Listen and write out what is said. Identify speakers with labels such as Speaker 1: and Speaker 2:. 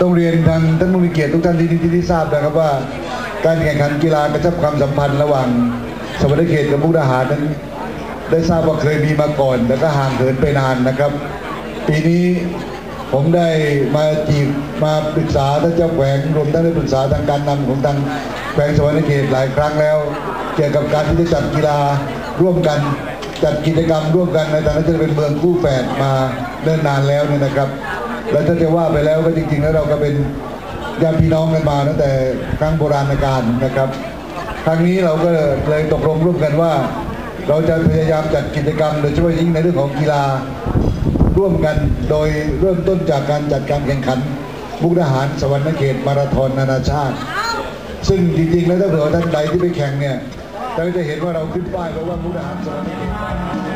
Speaker 1: ต้องเรียนทางท่านผู้มีเกียรติทุกท่านที่ที่ที่ทราบนะครับว่า การแข่งขันกีฬากระชับความสัมพันธ์ระหว่างสมรเขตกับมุกดาหารนั้น ได้ทราบว่าเคยมีมาก่อน แล้วก็ห่างเหินไปนานนะครับ ปีนี้ผมได้มาจีบมาปรึกษาท่านเจ้าแขวงรวมทั้งได้ปรึกษาทางการนำของทางแขวงสวรรณเขตหลายครั้งแล้ว เกี่ยวกับการที่จะจัดกีฬาร่วมกันจัดกิจกรรมร่วมกันในฐานะจะเป็นเมืองคู่แฝดมาเนิ่นนานแล้วเนี่ยนะครับ แล้วถ้าจะว่าไปแล้วก็จริงๆ แล้วเราก็เป็นญาติพี่น้องกันมาตั้งแต่ครั้งโบราณกาลนะครับครั้งนี้เราก็เลยตกลงร่วมกันว่า เราจะพยายามจัดกิจกรรมโดยเฉพาะยิ่งในเรื่องของกีฬาร่วมกันโดยเริ่มต้นจากการจัดการแข่งขันมุกดาหารสวรรณเขตมาราธอนนานาชาติ ซึ่งจริงๆ แล้วถ้าเผื่อท่านใดที่ไปแข่งเนี่ยเราจะเห็นว่าเราขึ้นป้ายไว้ว่ามุกดาหารสวรรณเขต